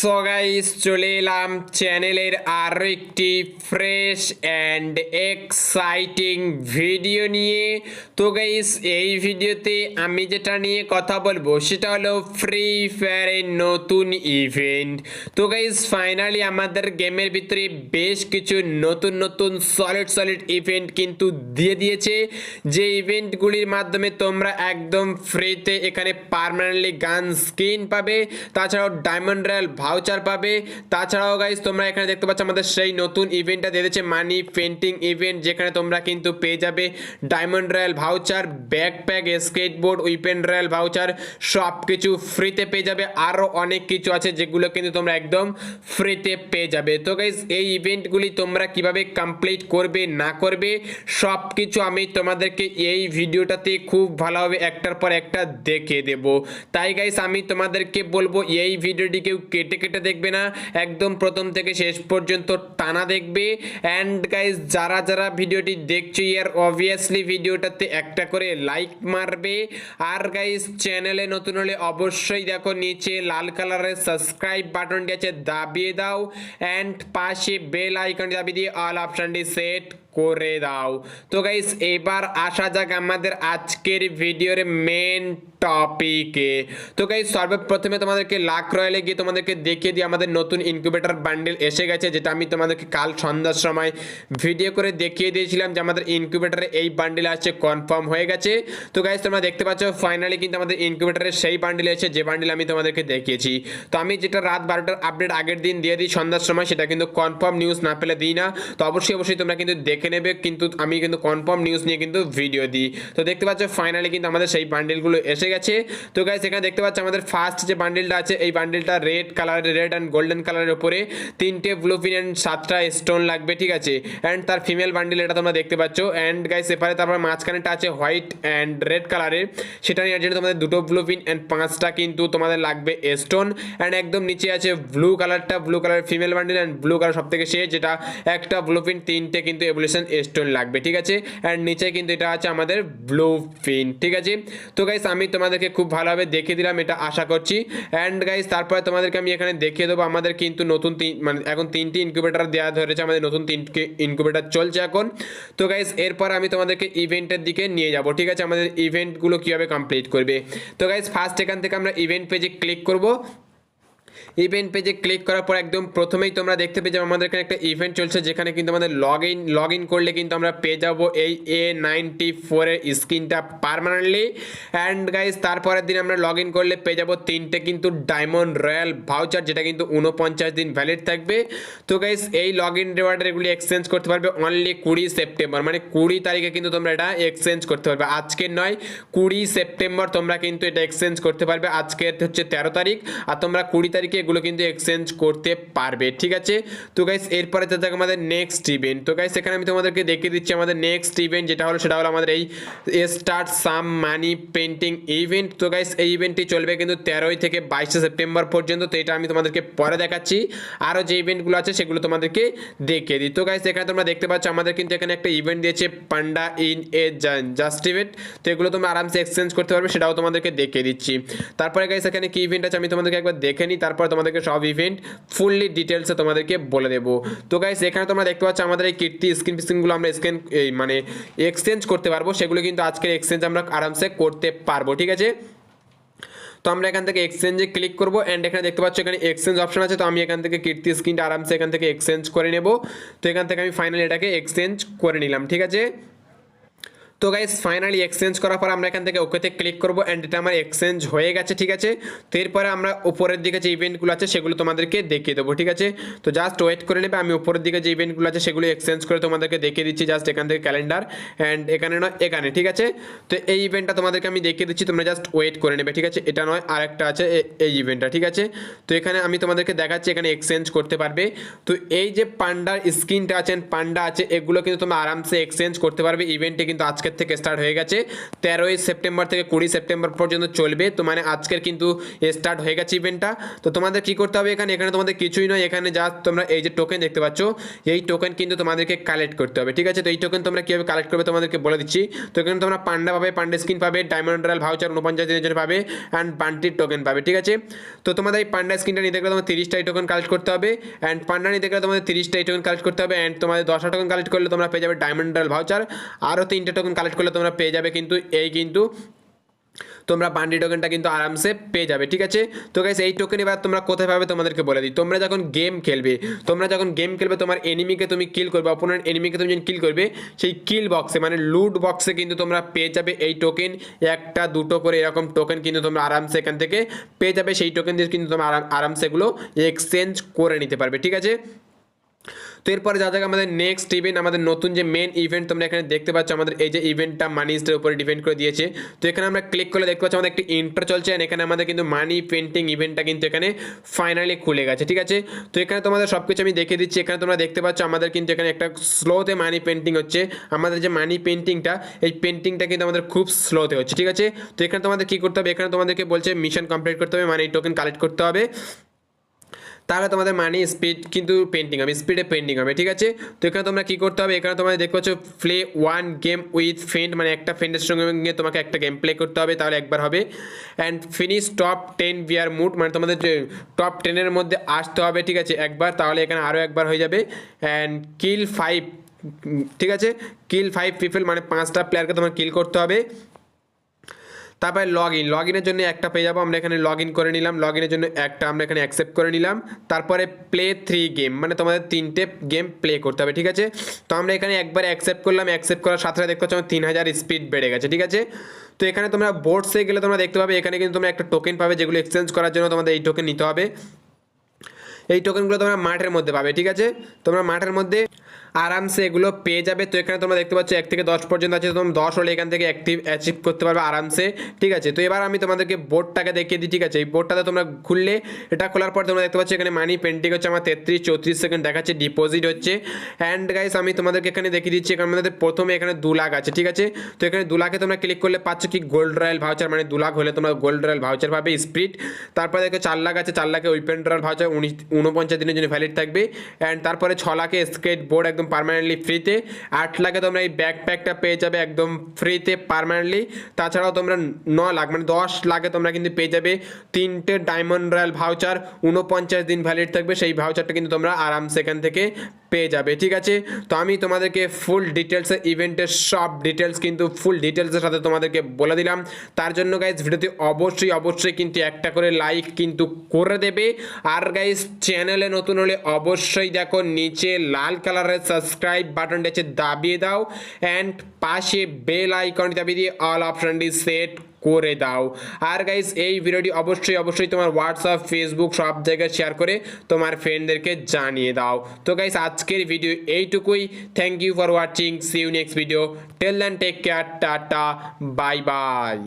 So guys চলে এলাম চ্যানেলের আরও একটি ফ্রেশ অ্যান্ড এক্সাইটিং ভিডিও নিয়ে। তো গাইস এই ভিডিওতে আমি যেটা নিয়ে কথা বলব, সেটা হলো ফ্রি ফায়ারের নতুন ইভেন্ট তো গাইস ফাইনালি আমাদের গেমের ভিতরে বেশ কিছু নতুন নতুন সলিড সলিড ইভেন্ট কিন্তু দিয়ে দিয়েছে। যে ইভেন্টগুলির মাধ্যমে তোমরা একদম ফ্রিতে এখানে পার্মানেন্টলি গান স্কিন পাবে। তাছাড়াও ডায়মন্ড রয়্যাল ভাউচার পাবে। তাছাড়াও গাইজ তোমরা এখানে দেখতে পাচ্ছ আমাদের সেই নতুন ইভেন্টটা দিয়ে দিয়েছে মানি পেন্টিং ইভেন্ট যেখানে তোমরা কিন্তু পেয়ে যাবে diamond royal voucher backpack skateboard weapon royal voucher সব কিছু ফ্রিতে পেয়ে যাবে। আরও অনেক কিছু আছে যেগুলো কিন্তু তোমরা একদম ফ্রিতে পেয়ে যাবে। তো গাইজ এই ইভেন্টগুলি তোমরা কীভাবে কমপ্লিট করবে, না করবে সব কিছু আমি তোমাদেরকে এই ভিডিওটাতে খুব ভালোভাবে একটার পর একটা দেখে দেব। তাই গাইস আমি তোমাদেরকে বলব, এই ভিডিওটি কেউ কেটে কেটে দেখবে না। একদম প্রথম থেকে শেষ পর্যন্ত টানা দেখবে। অ্যান্ড গাইস যারা যারা ভিডিওটি দেখছ, ইয়ার অবভিয়াসলি ভিডিওটাতে একটা করে লাইক মারবে। আর গাইস চ্যানেলে নতুন হলে অবশ্যই দেখো, নিচে লাল কালারের সাবস্ক্রাইব বাটনটি আছে, দাবিয়ে দাও। অ্যান্ড পাশে বেল আইকনটি দাবিয়ে দিয়ে অল অপশনটি সেট করে দাও। তো গাইস এবার আসা যাক আমাদের আজকের ভিডিওর মেন টপিকে তো গাইস সর্বপ্রথমে তোমাদেরকে লাখ রয়্যালে গিয়ে তোমাদেরকে দেখিয়ে দিই, আমাদের নতুন ইনকিউবেটর বান্ডেল এসে গেছে, যেটা আমি তোমাদেরকে কাল সন্ধ্যার সময় ভিডিও করে দেখিয়ে দিয়েছিলাম যে আমাদের ইনকিউবেটরে এই বান্ডেল আছে কনফার্ম হয়ে গেছে। তো গাইস তোমরা দেখতে পাচ্ছ ফাইনালি কিন্তু আমাদের ইনকিউবেটরে সেই বান্ডেল এসে যে বান্ডেল আমি তোমাদেরকে দেখিয়েছি। তো আমি যেটা রাত বারোটার আপডেট আগের দিন দিয়ে দিই সন্ধ্যার সময়, সেটা কিন্তু কনফার্ম নিউজ না পেলে দিই না। তো অবশ্যই অবশ্যই তোমরা কিন্তু দেখে নেবে, কিন্তু আমি কিন্তু কনফার্ম নিউজ নিয়ে কিন্তু ভিডিও দিই। তো দেখতে পাচ্ছ ফাইনালি কিন্তু আমাদের সেই বান্ডেলগুলো এসে গেছে। তো গাইস এখানে দেখতে পাচ্ছি আমাদের ফার্স্ট যে বান্ডেলটা আছে, এই বান্ডেলটা red colour red and golden কালারের উপরে তিনটে ব্লু পিন অ্যান্ড সাতটা স্টোন লাগবে, ঠিক আছে? অ্যান্ড তার ফিমেল বান্ডেল এটা তোমরা দেখতে পাচ্ছ। অ্যান্ড গাইস এপারে তারপর মাঝখানেটা আছে হোয়াইট অ্যান্ড রেড কালারের সেটা নেওয়ার জন্য তোমাদের দুটো ব্লু পিন অ্যান্ড পাঁচটা কিন্তু তোমাদের লাগবে স্টোন অ্যান্ড একদম নিচে আছে ব্লু কালারটা blue colour female bundle and blue colour সব থেকে শেষ, যেটা একটা ব্লু পিন তিনটে কিন্তু এভলিউশন স্টোন লাগবে, ঠিক আছে? অ্যান্ড নিচে কিন্তু এটা আছে আমাদের ব্লু পিন ঠিক আছে? তো গাইস আমি তোমাদেরকে খুব ভালোভাবে দেখিয়ে দিলাম, এটা আশা করছি। অ্যান্ড গাইজ তারপরে তোমাদেরকে আমি এখানে দেখিয়ে দেবো, আমাদের কিন্তু নতুন তিন মানে এখন তিনটি ইনকিউবেটার দেওয়া ধরেছে, আমাদের নতুন তিনটি ইনকিউবেটার চলছে এখন। তো গাইজ এরপর আমি তোমাদেরকে ইভেন্টের দিকে নিয়ে যাব, ঠিক আছে? আমাদের ইভেন্টগুলো কীভাবে কমপ্লিট করবে? তো গাইজ ফার্স্ট এখান থেকে আমরা ইভেন্ট পেজে ক্লিক করব। ইভেন্ট পেজে ক্লিক করার পর একদম প্রথমেই তোমরা দেখতে পেয়ে যাবে আমাদের এখানে একটা ইভেন্ট চলছে, যেখানে কিন্তু আমাদের লগ ইন লগ ইন করলে কিন্তু আমরা পেয়ে যাব এই এ নাইনটি ফোরের স্ক্রিনটা পারমানেন্টলি অ্যান্ড গাইজ তারপরের দিন আমরা লগ ইন করলে পেয়ে যাব তিনটে কিন্তু ডায়মন্ড রয়্যাল ভাউচার যেটা কিন্তু উনপঞ্চাশ দিন ভ্যালিড থাকবে। তো গাইজ এই লগ ইন রিওয়ার্ডের এগুলি এক্সচেঞ্জ করতে পারবে অনলি কুড়ি সেপ্টেম্বর মানে কুড়ি তারিখে কিন্তু তোমরা এটা এক্সচেঞ্জ করতে পারবে। আজকের নয়, কুড়ি সেপ্টেম্বর তোমরা কিন্তু এটা এক্সচেঞ্জ করতে পারবে। আজকের হচ্ছে তেরো তারিখ, আর তোমরা কুড়ি তারিখে এগুলো কিন্তু এক্সচেঞ্জ করতে পারবে, ঠিক আছে? তো গাইস এরপরে থাকে আমাদের নেক্সট ইভেন্ট তো গাইস এখানে আমি তোমাদেরকে দেখিয়ে দিচ্ছি আমাদের নেক্সট ইভেন্ট যেটা হলো, সেটা হলো আমাদের এই start some money painting event তো গাইস এই ইভেন্টটি চলবে কিন্তু তেরোই থেকে বাইশে সেপ্টেম্বর পর্যন্ত। তো এটা আমি তোমাদেরকে পরে দেখাচ্ছি। আরও যে ইভেন্টগুলো আছে, সেগুলো তোমাদেরকে দেখিয়ে দিই। তো গাইস এখানে তোমরা দেখতে পাচ্ছ, আমাদের কিন্তু এখানে একটা ইভেন্ট দিয়েছে panda in a just event তো এগুলো তোমরা আরামসে এক্সচেঞ্জ করতে পারবে, সেটাও তোমাদেরকে দেখিয়ে দিচ্ছি। তারপরে গাইস এখানে কি ইভেন্ট আছে, আমি তোমাদেরকে একবার দেখে নিই। তারপর তোমাদেরকে সব ইভেন্ট ফুললি ডিটেলসে তোমাদেরকে বলে দেবো। তো গাইস এখানে তোমরা দেখতে পাচ্ছ আমাদের এই কীর্তি স্ক্রিন ফিস্ক্রিনগুলো আমরা স্ক্যান মানে এক্সচেঞ্জ করতে পারব। সেগুলো কিন্তু আজকের এক্সচেঞ্জ আমরা আরামসে করতে পারব, ঠিক আছে? তো আমরা এখান থেকে এক্সচেঞ্জে ক্লিক করব অ্যান্ড এখানে দেখতে পাচ্ছ এখানে এক্সচেঞ্জ অপশন আছে। তো আমি এখান থেকে কীর্তি স্ক্রিনটা আরামসে এখান থেকে এক্সচেঞ্জ করে নেব। তো এখান থেকে আমি ফাইনালি এটাকে এক্সচেঞ্জ করে নিলাম, ঠিক আছে? তো গাইস ফাইনালি এক্সচেঞ্জ করার পর আমরা এখান থেকে ওকেতে ক্লিক করব অ্যান্ড এটা আমার এক্সচেঞ্জ হয়ে গেছে, ঠিক আছে? তো এরপরে আমরা উপরের দিকে যে ইভেন্টগুলো আছে সেগুলো তোমাদেরকে দেখিয়ে দেবো, ঠিক আছে? তো জাস্ট ওয়েট করে নেবে, আমি উপরের দিকে যে ইভেন্টগুলো আছে সেগুলো এক্সচেঞ্জ করে তোমাদেরকে দেখিয়ে দিচ্ছি জাস্ট এখান থেকে ক্যালেন্ডার অ্যান্ড এখানে নয়, এখানে, ঠিক আছে? তো এই ইভেন্টটা তোমাদেরকে আমি দেখিয়ে দিচ্ছি, তোমরা জাস্ট ওয়েট করে নেবে, ঠিক আছে? এটা নয় আর একটা আছে এই ইভেন্টটা ঠিক আছে? তো এখানে আমি তোমাদেরকে দেখাচ্ছি, এখানে এক্সচেঞ্জ করতে পারবে। তো এই যে পান্ডার স্ক্রিনটা আছেন পান্ডা আছে, এগুলো কিন্তু তোমরা আরামসে এক্সচেঞ্জ করতে পারবে ইভেন্টে কিন্তু আজকে আজকের থেকে স্টার্ট হয়ে গেছে। তেরোই সেপ্টেম্বর থেকে কুড়ি সেপ্টেম্বর পর্যন্ত চলবে। তো মানে আজকের কিন্তু স্টার্ট হয়ে গেছে ইভেন্টটা তো তোমাদের কি করতে হবে এখানে? এখানে তোমাদের কিছুই নয়। এখানে যা তোমরা এই যে টোকেন দেখতে পাচ্ছ, এই টোকেন কিন্তু তোমাদেরকে কালেক্ট করতে হবে। ঠিক আছে? তো এই টোকেন তোমরা কীভাবে কালেক্ট করবে তোমাদেরকে বলে দিচ্ছি। তো এখানে তোমরা পান্ডা পাবে, পান্ডা স্কিন পাবে ডায়মন্ড রয়্যাল ভাউচার উনপঞ্চাশ দিনের জন্য পাবে অ্যান্ড বান্টির টোকেন পাবে। ঠিক আছে? তো তোমাদের এই পান্ডা স্কিনটা নিতে গেলে তোমার তিরিশটাই টোকেন কালেক্ট করতে হবে অ্যান্ড পান্ডা নিতে গেলে তোমাদের তিরিশটাই টোকেন কালেক্ট করতে হবে অ্যান্ড তোমাদের দশটা টোকেন কালেক্ট করলে তোমরা পেয়ে যাবে ডায়মন্ড রয়্যাল ভাউচার আরও তিনটে টোকেন কালেক্ট করলে তোমরা পেয়ে যাবে কিন্তু এই কিন্তু তোমরা বান্ডি টোকেনটা কিন্তু আরামসে পেয়ে যাবে, ঠিক আছে? তো গাইস এই টোকেন এবার তোমরা কোথায় পাবে তোমাদেরকে বলে দিই। তোমরা যখন গেম খেলবে, তোমরা যখন গেম খেলবে, তোমার এনিমিকে তুমি কিল করবে অপোনেন্ট এনিমিকে তুমি যখন কিল করবে, সেই কিল বক্সে মানে লুট বক্সে কিন্তু তোমরা পেয়ে যাবে এই টোকেন একটা, দুটো করে এরকম টোকেন কিন্তু তোমরা আরামসে এখান থেকে পেয়ে যাবে। সেই টোকেন দিয়ে কিন্তু তোমরা আরাম, আরামসে এগুলো এক্সচেঞ্জ করে নিতে পারবে, ঠিক আছে? তো এরপরে যা যাক আমাদের নেক্সট ইভেন্ট আমাদের নতুন যে মেন ইভেন্ট তোমরা এখানে দেখতে পাচ্ছ, আমাদের এই যে ইভেন্টটা মানিজদের উপরে ডিপেন্ড করে দিয়েছে। তো এখানে আমরা ক্লিক করলে দেখতে পাচ্ছি আমাদের একটি ইন্টার চলছে and এখানে আমাদের কিন্তু মানি পেন্টিং ইভেন্টটা কিন্তু এখানে ফাইনালি খুলে গেছে, ঠিক আছে? তো এখানে তোমাদের সব কিছু আমি দেখিয়ে দিচ্ছি। এখানে তোমরা দেখতে পাচ্ছ আমাদের কিন্তু এখানে একটা স্লোতে মানি পেন্টিং হচ্ছে। আমাদের যে মানি পেন্টিংটা এই পেন্টিংটা কিন্তু আমাদের খুব স্লোতে হচ্ছে, ঠিক আছে? তো এখানে তোমাদের কী করতে হবে? এখানে তোমাদেরকে বলছে মিশন কমপ্লিট করতে হবে মানে এই টোকেন কালেক্ট করতে হবে। তাহলে তোমাদের মানি স্পিড কিন্তু পেন্টিং হবে স্পিডে পেন্টিং হবে, ঠিক আছে? তো এখানে তোমরা কী করতে হবে? এখানে তোমাদের দেখতে পাচ্ছ play one game with friend মানে একটা ফ্রেন্ডের সঙ্গে তোমাকে একটা গেম প্লে করতে হবে, তাহলে একবার হবে। And finish top ten bear mode মানে তোমাদের টপ টেনের মধ্যে আসতে হবে, ঠিক আছে? একবার, তাহলে এখানে আরও একবার হয়ে যাবে। অ্যান্ড কিল ফাইভ ঠিক আছে? কিল ফাইভ পিপল মানে পাঁচটা প্লেয়ারকে তোমার কিল করতে হবে। তারপরে লগ ইন লগ ইনের জন্য একটা পেয়ে যাব, আমরা এখানে লগ ইন করে নিলাম লগ ইনের জন্য একটা আমরা এখানে অ্যাকসেপ্ট করে নিলাম, তারপরে প্লে থ্রি গেম মানে তোমাদের তিনটে গেম প্লে করতে হবে, ঠিক আছে? তো আমরা এখানে একবার অ্যাকসেপ্ট করলাম অ্যাকসেপ্ট করার সাথে দেখতে পাচ্ছ তিন হাজার স্পিড বেড়ে গেছে, ঠিক আছে? তো এখানে তোমরা বোর্ডসে গেলে তোমরা দেখতে পাবে, এখানে কিন্তু তোমরা একটা টোকেন পাবে, যেগুলো এক্সচেঞ্জ করার জন্য তোমাদের এই টোকেন নিতে হবে। এই টোকেনগুলো তোমরা মাঠের মধ্যে পাবে, ঠিক আছে? তোমরা মাঠের মধ্যে আরামসে এগুলো পেয়ে যাবে। তো এখানে তোমরা দেখতে পাচ্ছ, এক থেকে দশ পর্যন্ত আছে তোমরা দশ হলে এখান থেকে অ্যাক্টিভ অ্যাচিভ করতে পারবে আরামসে। ঠিক আছে? তো এবার আমি তোমাদেরকে বোর্ডটাকে দেখিয়ে দিই, ঠিক আছে? এই বোর্ডটাতে তোমরা খুললে, এটা খোলার পর তোমরা দেখতে পাচ্ছ, এখানে মানি পেন্টিং হচ্ছে, আমার তেত্রিশ, চৌত্রিশ সেকেন্ড দেখাচ্ছে ডিপোজিট হচ্ছে। অ্যান্ড গাইস আমি তোমাদেরকে এখানে দেখিয়ে দিচ্ছি, এখানে আমাদের প্রথমে এখানে দু লাখ আছে, ঠিক আছে? তো এখানে দু লাখে তোমরা ক্লিক করলে পাচ্ছ কি? গোল্ড রয়্যাল ভাউচার মানে দু লাখ হলে তোমরা গোল্ড রয়্যাল ভাউচার পাবে স্প্রিট তারপরে দেখো চার লাখ আছে, চার লাখে উইপেন রয়্যাল ভাউচার উনিশ উনপঞ্চাশ দিনের জন্য ভ্যালিড থাকবে। অ্যান্ড তারপরে ছ লাখে স্কেট বোর্ড একদম পারমানেন্টলি ফ্রিতে আট লাখে তোমরা এই ব্যাকপ্যাকটা পেয়ে যাবে একদম ফ্রিতে পারমানেন্টলি তাছাড়াও তোমরা ন লাখ মানে দশ লাখে তোমরা কিন্তু পেয়ে যাবে তিনটে ডায়মন্ড রয়্যাল ভাউচার উনপঞ্চাশ দিন ভ্যালিড থাকবে, সেই ভাউচারটা কিন্তু তোমরা আরামসে এখান থেকে পেয়ে যাবে, ঠিক আছে? তো আমি তোমাদেরকে ফুল ডিটেলসে ইভেন্টের সব ডিটেলস কিন্তু ফুল ডিটেলসের সাথে তোমাদেরকে বলে দিলাম। তার জন্য গাইজ ভিডিওতে অবশ্যই অবশ্যই কিন্তু একটা করে লাইক কিন্তু করে দেবে। আর গাইজ চ্যানেলে নতুন হলে অবশ্যই দেখো, নিচে লাল কালারের সাবস্ক্রাইব বাটনটা দাবিয়ে দাও অ্যান্ড পাশে বেল আইকনটি দাবিয়ে দিয়ে অল অপশনটি সেট করে দাও। আর গাইস এই ভিডিওটি অবশ্যই অবশ্যই তোমার হোয়াটসঅ্যাপ ফেসবুক সব জায়গায় শেয়ার করে তোমার ফ্রেন্ডদেরকে জানিয়ে দাও। তো গাইস আজকের ভিডিও এইটুকুই। Thank you for watching see you next video till then take care tata bye bye